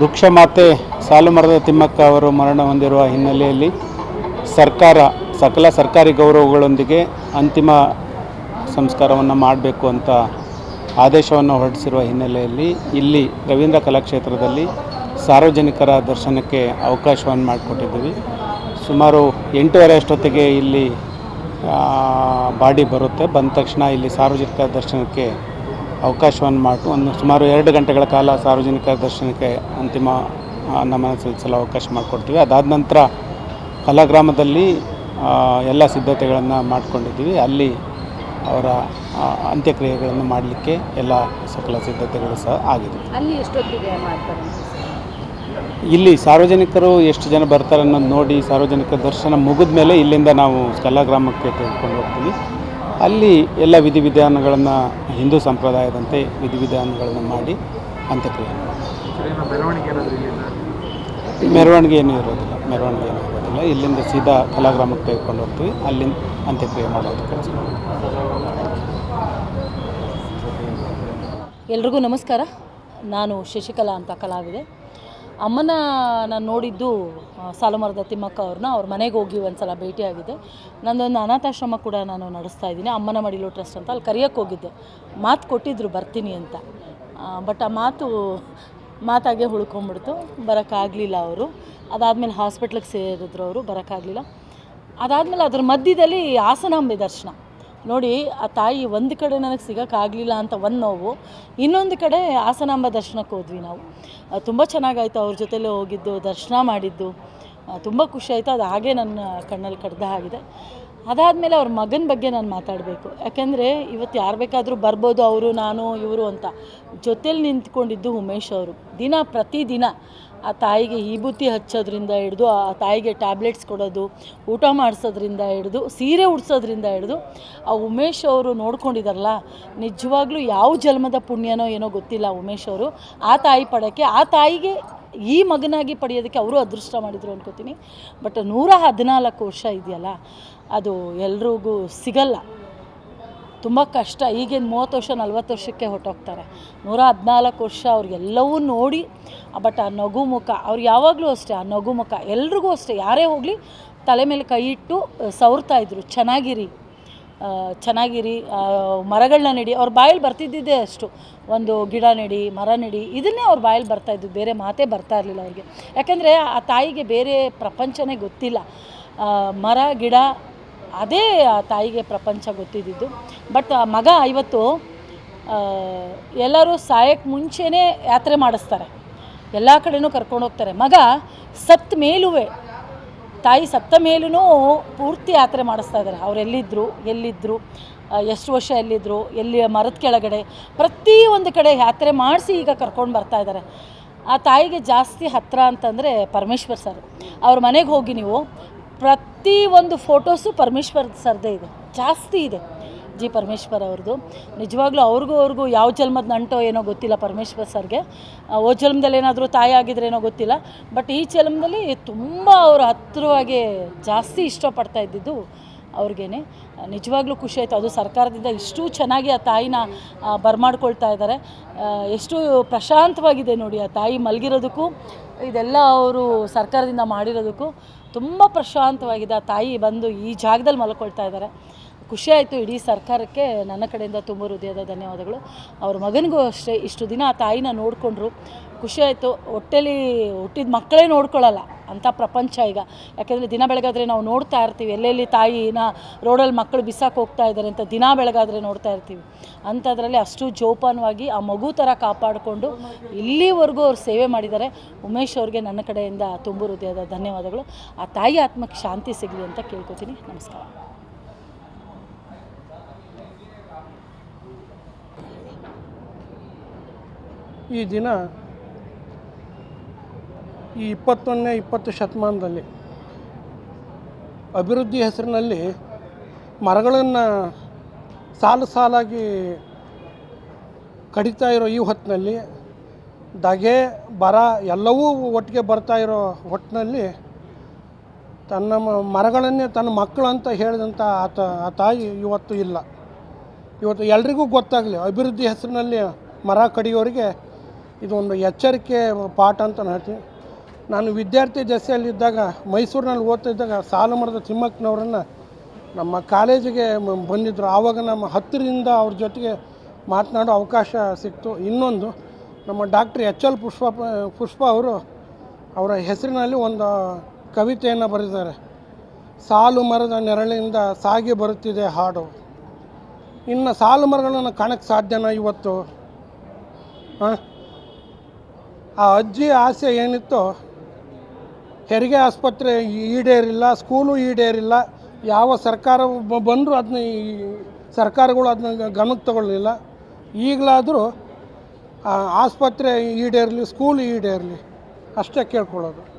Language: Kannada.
ವೃಕ್ಷಮಾತೆ ಸಾಲುಮರದ ತಿಮ್ಮಕ್ಕ ಅವರು ಮರಣ ಹೊಂದಿರುವ ಹಿನ್ನೆಲೆಯಲ್ಲಿ ಸರ್ಕಾರ, ಸಕಲ ಸರ್ಕಾರಿ ಗೌರವಗಳೊಂದಿಗೆ ಅಂತಿಮ ಸಂಸ್ಕಾರವನ್ನು ಮಾಡಬೇಕು ಅಂತ ಆದೇಶವನ್ನು ಹೊರಡಿಸಿರುವ ಹಿನ್ನೆಲೆಯಲ್ಲಿ ಇಲ್ಲಿ ರವೀಂದ್ರ ಕಲಾಕ್ಷೇತ್ರದಲ್ಲಿ ಸಾರ್ವಜನಿಕರ ದರ್ಶನಕ್ಕೆ ಅವಕಾಶವನ್ನು ಮಾಡಿಕೊಟ್ಟಿದ್ದೀವಿ. ಸುಮಾರು ಎಂಟೂವರೆ ಅಷ್ಟೊತ್ತಿಗೆ ಇಲ್ಲಿ ಬಾಡಿ ಬರುತ್ತೆ. ಬಂದ ತಕ್ಷಣ ಇಲ್ಲಿ ಸಾರ್ವಜನಿಕ ದರ್ಶನಕ್ಕೆ ಅವಕಾಶವನ್ನು ಮಾಡಿ ಒಂದು ಸುಮಾರು ಎರಡು ಗಂಟೆಗಳ ಕಾಲ ಸಾರ್ವಜನಿಕ ದರ್ಶನಕ್ಕೆ ಅಂತಿಮ ನಮನ ಸಲ್ಲಿಸಲು ಅವಕಾಶ ಮಾಡಿಕೊಡ್ತೀವಿ. ಅದಾದ ನಂತರ ಕಲಾಗ್ರಾಮದಲ್ಲಿ ಎಲ್ಲ ಸಿದ್ಧತೆಗಳನ್ನು ಮಾಡಿಕೊಂಡಿದ್ದೀವಿ. ಅಲ್ಲಿ ಅವರ ಅಂತ್ಯಕ್ರಿಯೆಗಳನ್ನು ಮಾಡಲಿಕ್ಕೆ ಎಲ್ಲ ಸಕಲ ಸಿದ್ಧತೆಗಳು ಸಹ ಆಗಿದೆ. ಇಲ್ಲಿ ಸಾರ್ವಜನಿಕರು ಎಷ್ಟು ಜನ ಬರ್ತಾರೆ ಅನ್ನೋದು ನೋಡಿ ಸಾರ್ವಜನಿಕ ದರ್ಶನ ಮುಗಿದ ಮೇಲೆ ಇಲ್ಲಿಂದ ನಾವು ಕಲಾಗ್ರಾಮಕ್ಕೆ ತೆಗೆದುಕೊಂಡು ಹೋಗ್ತೀವಿ. ಅಲ್ಲಿ ಎಲ್ಲ ವಿಧಿವಿಧಾನಗಳನ್ನು ಹಿಂದೂ ಸಂಪ್ರದಾಯದಂತೆ ವಿಧಿವಿಧಾನಗಳನ್ನು ಮಾಡಿ ಅಂತ್ಯಕ್ರಿಯೆ ಮೆರವಣಿಗೆ ಏನೂ ಇರೋದಿಲ್ಲ ಮೆರವಣಿಗೆ ಏನೂ ಇರೋದಿಲ್ಲ. ಇಲ್ಲಿಂದ ಸೀದಾ ಕಲಾಗ್ರಾಮಕ್ಕೆ ತೆಗೆದುಕೊಂಡು ಹೋಗ್ತೀವಿ ಅಲ್ಲಿಂದ ಅಂತ್ಯಕ್ರಿಯೆ ಮಾಡೋದು ಕೆಲಸ. ಎಲ್ರಿಗೂ ನಮಸ್ಕಾರ. ನಾನು ಶಶಿಕಲಾ ಅಂತ ಕಲಾವಿದೆ. ಅಮ್ಮನ ನಾನು ನೋಡಿದ್ದು ಸಾಲುಮರದ ತಿಮ್ಮಕ್ಕ ಅವ್ರನ್ನ, ಅವ್ರ ಮನೆಗೆ ಹೋಗಿ ಒಂದು ಸಲ ಭೇಟಿಯಾಗಿದ್ದೆ. ನಂದೊಂದು ಅನಾಥಾಶ್ರಮ ಕೂಡ ನಾನು ನಡೆಸ್ತಾ ಇದ್ದೀನಿ, ಅಮ್ಮನ ಮಡಿಲು ಟ್ರಸ್ಟ್ ಅಂತ. ಅಲ್ಲಿ ಕರೆಯೋಕ್ಕೆ ಹೋಗಿದ್ದೆ. ಮಾತು ಕೊಟ್ಟಿದ್ದರು ಬರ್ತೀನಿ ಅಂತ. ಬಟ್ ಆ ಮಾತು, ಮಾತಾಗೆ ಉಳ್ಕೊಂಬಿಡ್ತು ಬರೋಕ್ಕಾಗಲಿಲ್ಲ ಅವರು. ಅದಾದಮೇಲೆ ಹಾಸ್ಪಿಟ್ಲಿಗೆ ಸೇರಿದ್ರು ಅವರು, ಬರೋಕ್ಕಾಗಲಿಲ್ಲ. ಅದಾದಮೇಲೆ ಅದ್ರ ಮಧ್ಯದಲ್ಲಿ ಹಾಸನಾಂಬೆ ದರ್ಶನ. ನೋಡಿ, ಆ ತಾಯಿ ಒಂದು ಕಡೆ ನನಗೆ ಸಿಗೋಕ್ಕಾಗಲಿಲ್ಲ ಅಂತ ಒಂದು ನೋವು, ಇನ್ನೊಂದು ಕಡೆ ಹಾಸನಾಂಬ ದರ್ಶನಕ್ಕೆ ಹೋದ್ವಿ ನಾವು. ತುಂಬ ಚೆನ್ನಾಗಾಯ್ತು ಅವ್ರ ಜೊತೆಲೇ ಹೋಗಿದ್ದು, ದರ್ಶನ ಮಾಡಿದ್ದು. ತುಂಬ ಖುಷಿ ಆಯಿತು, ಅದು ಹಾಗೆ ನನ್ನ ಕಣ್ಣಲ್ಲಿ ಕಡ್ದ ಆಗಿದೆ ಅದಾದಮೇಲೆ ಅವ್ರ ಮಗನ ಬಗ್ಗೆ ನಾನು ಮಾತಾಡಬೇಕು. ಯಾಕೆಂದರೆ ಇವತ್ತು ಯಾರು ಬೇಕಾದರೂ ಬರ್ಬೋದು, ಅವರು, ನಾನು, ಇವರು ಅಂತ. ಜೊತೇಲಿ ನಿಂತ್ಕೊಂಡಿದ್ದು ಉಮೇಶ್ ಅವರು. ದಿನ ಪ್ರತಿದಿನ ಆ ತಾಯಿಗೆ ವಿಭೂತಿ ಹಚ್ಚೋದ್ರಿಂದ ಹಿಡಿದು, ಆ ತಾಯಿಗೆ ಟ್ಯಾಬ್ಲೆಟ್ಸ್ ಕೊಡೋದು, ಊಟ ಮಾಡಿಸೋದ್ರಿಂದ ಹಿಡಿದು, ಸೀರೆ ಉಡ್ಸೋದ್ರಿಂದ ಹಿಡಿದು, ಆ ಉಮೇಶ್ ಅವರು ನೋಡ್ಕೊಂಡಿದಾರಲ್ಲ, ನಿಜವಾಗ್ಲೂ ಯಾವ ಜನ್ಮದ ಪುಣ್ಯನೋ ಏನೋ ಗೊತ್ತಿಲ್ಲ ಉಮೇಶ್ ಅವರು. ಆ ತಾಯಿ ಪಡೋಕ್ಕೆ, ಆ ತಾಯಿಗೆ ಈ ಮಗನಾಗಿ ಪಡೆಯೋದಕ್ಕೆ ಅವರು ಅದೃಷ್ಟ ಮಾಡಿದರು ಅನ್ಕೋತೀನಿ. ಬಟ್ ನೂರ ಹದಿನಾಲ್ಕು ವರ್ಷ ಇದೆಯಲ್ಲ, ಅದು ಎಲ್ರಿಗೂ ಸಿಗಲ್ಲ. ತುಂಬ ಕಷ್ಟ. ಈಗಿನ ಮೂವತ್ತು ವರ್ಷ, ನಲ್ವತ್ತು ವರ್ಷಕ್ಕೆ ಹೊರಟೋಗ್ತಾರೆ. ನೂರ ಹದಿನಾಲ್ಕು ವರ್ಷ ಅವ್ರಿಗೆಲ್ಲವೂ ನೋಡಿ, ಬಟ್ ಆ ನಗು ಮುಖ, ಅವ್ರು ಯಾವಾಗಲೂ ಅಷ್ಟೇ, ಆ ನಗು ಮುಖ ಎಲ್ರಿಗೂ ಅಷ್ಟೇ. ಯಾರೇ ಹೋಗಲಿ, ತಲೆ ಮೇಲೆ ಕೈ ಇಟ್ಟು ಸವರ್ತಾಯಿದ್ರು ಚೆನ್ನಾಗಿರಿ ಚೆನ್ನಾಗಿರಿ ಮರಗಳನ್ನ ನೆಡಿ. ಅವ್ರ ಬಾಯಲ್ಲಿ ಬರ್ತಿದ್ದಿದ್ದೇ ಅಷ್ಟು. ಒಂದು ಗಿಡ ನೆಡಿ, ಮರ ನೆಡಿ, ಇದನ್ನೇ ಅವ್ರ ಬಾಯಲ್ಲಿ ಬರ್ತಾಯಿದ್ದು ಬೇರೆ ಮಾತೇ ಬರ್ತಾ ಇರಲಿಲ್ಲ ಅವ್ರಿಗೆ. ಯಾಕೆಂದರೆ ಆ ತಾಯಿಗೆ ಬೇರೆ ಪ್ರಪಂಚನೇ ಗೊತ್ತಿಲ್ಲ. ಮರ, ಗಿಡ ಅದೇ ಆ ತಾಯಿಗೆ ಪ್ರಪಂಚ ಗೊತ್ತಿದ್ದಿದ್ದು. ಬಟ್ ಆ ಮಗ ಇವತ್ತು ಎಲ್ಲರೂ ಸಾಯಕ್ಕೆ ಮುಂಚೆನೇ ಯಾತ್ರೆ ಮಾಡಿಸ್ತಾರೆ. ಎಲ್ಲ ಕಡೆನೂ ಕರ್ಕೊಂಡು ಹೋಗ್ತಾರೆ. ಮಗ ಸತ್ತ ಮೇಲೂ ತಾಯಿ ಸತ್ತ ಮೇಲೂ ಪೂರ್ತಿ ಯಾತ್ರೆ ಮಾಡಿಸ್ತಾ ಇದ್ದಾರೆ. ಅವ್ರು ಎಲ್ಲಿದ್ದರು ಎಲ್ಲಿದ್ದರು ಎಷ್ಟು ವರ್ಷ ಎಲ್ಲಿದ್ದರು ಎಲ್ಲಿ ಮರದ ಕೆಳಗಡೆ, ಪ್ರತಿ ಒಂದು ಕಡೆ ಯಾತ್ರೆ ಮಾಡಿಸಿ ಈಗ ಕರ್ಕೊಂಡು ಬರ್ತಾ ಇದ್ದಾರೆ. ಆ ತಾಯಿಗೆ ಜಾಸ್ತಿ ಹತ್ತಿರ ಅಂತಂದರೆ ಪರಮೇಶ್ವರ್ ಸರ್. ಅವ್ರ ಮನೆಗೆ ಹೋಗಿ ನೀವು ಪ್ರತಿ ಒಂದು ಫೋಟೋಸು ಪರಮೇಶ್ವರ್ ಸರ್ದೇ ಇದೆ. ಜಾಸ್ತಿ ಇದೆ. ಜಿ ಪರಮೇಶ್ವರ್ ಅವ್ರದ್ದು ನಿಜವಾಗ್ಲೂ ಅವ್ರಿಗೂ ಅವ್ರಿಗೂ ಯಾವ ಜನ್ಮದ ನಂಟೋ ಏನೋ ಗೊತ್ತಿಲ್ಲ ಪರಮೇಶ್ವರ್ ಸರ್ಗೆ. ಓ ಜನ್ಮದಲ್ಲಿ ಏನಾದರೂ ತಾಯಿ ಆಗಿದ್ರೇನೋ ಗೊತ್ತಿಲ್ಲ. ಬಟ್ ಈ ಜನ್ಮದಲ್ಲಿ ತುಂಬ ಅವರು ಹತ್ತಿರವಾಗಿ ಜಾಸ್ತಿ ಇಷ್ಟಪಡ್ತಾ ಇದ್ದಿದ್ದು ಅವ್ರಿಗೇನೆ. ನಿಜವಾಗ್ಲೂ ಖುಷಿ ಆಯಿತು. ಅದು ಸರ್ಕಾರದಿಂದ ಇಷ್ಟು ಚೆನ್ನಾಗಿ ಆ ತಾಯಿನ ಬರ್ಮಾಡ್ಕೊಳ್ತಾ ಇದ್ದಾರೆ ಎಷ್ಟು ಪ್ರಶಾಂತವಾಗಿದೆ ನೋಡಿ ಆ ತಾಯಿ ಮಲಗಿರೋದಕ್ಕೂ, ಇದೆಲ್ಲ ಅವರು ಸರ್ಕಾರದಿಂದ ಮಾಡಿರೋದಕ್ಕೂ. ತುಂಬ ಪ್ರಶಾಂತವಾಗಿದೆ. ಆ ತಾಯಿ ಬಂದು ಈ ಜಾಗದಲ್ಲಿ ಮಲ್ಕೊಳ್ತಾ ಇದ್ದಾರೆ. ಖುಷಿ ಆಯಿತು ಇಡೀ ಸರ್ಕಾರಕ್ಕೆ ನನ್ನ ಕಡೆಯಿಂದ ತುಂಬ ಹೃದಯದ ಧನ್ಯವಾದಗಳು. ಅವ್ರ ಮಗನಿಗೂ ಅಷ್ಟೇ, ಇಷ್ಟು ದಿನ ಆ ತಾಯಿನ ನೋಡಿಕೊಂಡ್ರು. ಖುಷಿ ಆಯಿತು. ಹೊಟ್ಟೆಲಿ ಹುಟ್ಟಿದ ಮಕ್ಕಳೇ ನೋಡ್ಕೊಳ್ಳಲ್ಲ ಅಂಥ ಪ್ರಪಂಚ ಈಗ. ಯಾಕೆಂದರೆ ದಿನ ಬೆಳಗಾದರೆ ನಾವು ನೋಡ್ತಾ ಇರ್ತೀವಿ. ಎಲ್ಲೆಲ್ಲಿ ತಾಯಿನ ರೋಡಲ್ಲಿ ಮಕ್ಕಳು ಬಿಸಾಕ್ ಹೋಗ್ತಾ ಇದ್ದಾರೆ ಅಂತ ದಿನ ಬೆಳಗಾದರೆ ನೋಡ್ತಾ ಇರ್ತೀವಿ. ಅಂಥದ್ರಲ್ಲಿ ಅಷ್ಟು ಜೋಪಾನವಾಗಿ ಆ ಮಗು ಥರ ಕಾಪಾಡಿಕೊಂಡು ಇಲ್ಲಿವರೆಗೂ ಅವ್ರು ಸೇವೆ ಮಾಡಿದ್ದಾರೆ. ಉಮೇಶ್ ಅವ್ರಿಗೆ ನನ್ನ ಕಡೆಯಿಂದ ತುಂಬ ಹೃದಯದ ಧನ್ಯವಾದಗಳು. ಆ ತಾಯಿ ಆತ್ಮಕ್ಕೆ ಶಾಂತಿ ಸಿಗಲಿ ಅಂತ ಕೇಳ್ಕೊತೀನಿ. ನಮಸ್ಕಾರ. ಈ ದಿನ ಈ ಇಪ್ಪತ್ತೊಂದನೇ, ಇಪ್ಪತ್ತು ಶತಮಾನದಲ್ಲಿ ಅಭಿವೃದ್ಧಿ ಹೆಸರಿನಲ್ಲಿ ಮರಗಳನ್ನು ಸಾಲು ಸಾಲಾಗಿ ಕಡಿತಾ ಇರೋ ಈ ಹೊತ್ತಿನಲ್ಲಿ, ದಗೆ, ಬರ ಎಲ್ಲವೂ ಒಟ್ಟಿಗೆ ಬರ್ತಾ ಇರೋ ಹೊಟ್ಟಿನಲ್ಲಿ ತನ್ನ ಮರಗಳನ್ನೇ ತನ್ನ ಮಕ್ಕಳು ಅಂತ ಹೇಳಿದಂಥ ಆತ, ಆ ತಾಯಿ ಇವತ್ತು ಇಲ್ಲ. ಇವತ್ತು ಎಲ್ರಿಗೂ ಗೊತ್ತಾಗಲಿ, ಅಭಿವೃದ್ಧಿ ಹೆಸರಿನಲ್ಲಿ ಮರ ಕಡಿಯೋರಿಗೆ ಇದೊಂದು ಎಚ್ಚರಿಕೆ ಪಾಠ ಅಂತ ನಾನು ಹೇಳ್ತೀನಿ. ನಾನು ವಿದ್ಯಾರ್ಥಿ ದಶೆಯಲ್ಲಿದ್ದಾಗ ಮೈಸೂರಿನಲ್ಲಿ ಓದ್ತಿದ್ದಾಗ, ಸಾಲುಮರದ ತಿಮ್ಮಕ್ಕನವರನ್ನು ನಮ್ಮ ಕಾಲೇಜಿಗೆ ಬಂದಿದ್ದರು ಆವಾಗ ನಮ್ಮ ಹತ್ತಿರದಿಂದ ಅವ್ರ ಜೊತೆಗೆ ಮಾತನಾಡೋ ಅವಕಾಶ ಸಿಕ್ತು. ಇನ್ನೊಂದು, ನಮ್ಮ doctor H L Pushpa Pushpa ಅವರು ಅವರ ಹೆಸರಿನಲ್ಲಿ ಒಂದು ಕವಿತೆಯನ್ನು ಬರೆದಿದ್ದಾರೆ. ಸಾಲು ಮರದ ನೆರಳಿಂದ ಸಾಗಿ ಬರುತ್ತಿದೆ ಹಾಡು. ಇನ್ನು ಸಾಲು ಮರಗಳನ್ನು ಕಾಣಕ್ಕೆ ಸಾಧ್ಯನಾ ಇವತ್ತು? ಹಾಂ? ಆ ಅಜ್ಜಿ ಆಸೆ ಏನಿತ್ತೋ, ಹೆರಿಗೆ ಆಸ್ಪತ್ರೆ ಈಡೇರಿಲ್ಲ, ಸ್ಕೂಲು ಈಡೇರಿಲ್ಲ, ಯಾವ ಸರ್ಕಾರ ಬಂದರೂ ಅದನ್ನ ಸರ್ಕಾರಗಳು ಅದನ್ನ ಗಮನಕ್ಕೆ ತಗೊಳ್ಳಲಿಲ್ಲ ಈಗಲಾದರೂ ಆಸ್ಪತ್ರೆ ಈಡೇರಲಿ, ಸ್ಕೂಲ್ ಈಡೇರಲಿ, ಅಷ್ಟೇ ಕೇಳ್ಕೊಳ್ಳೋದು.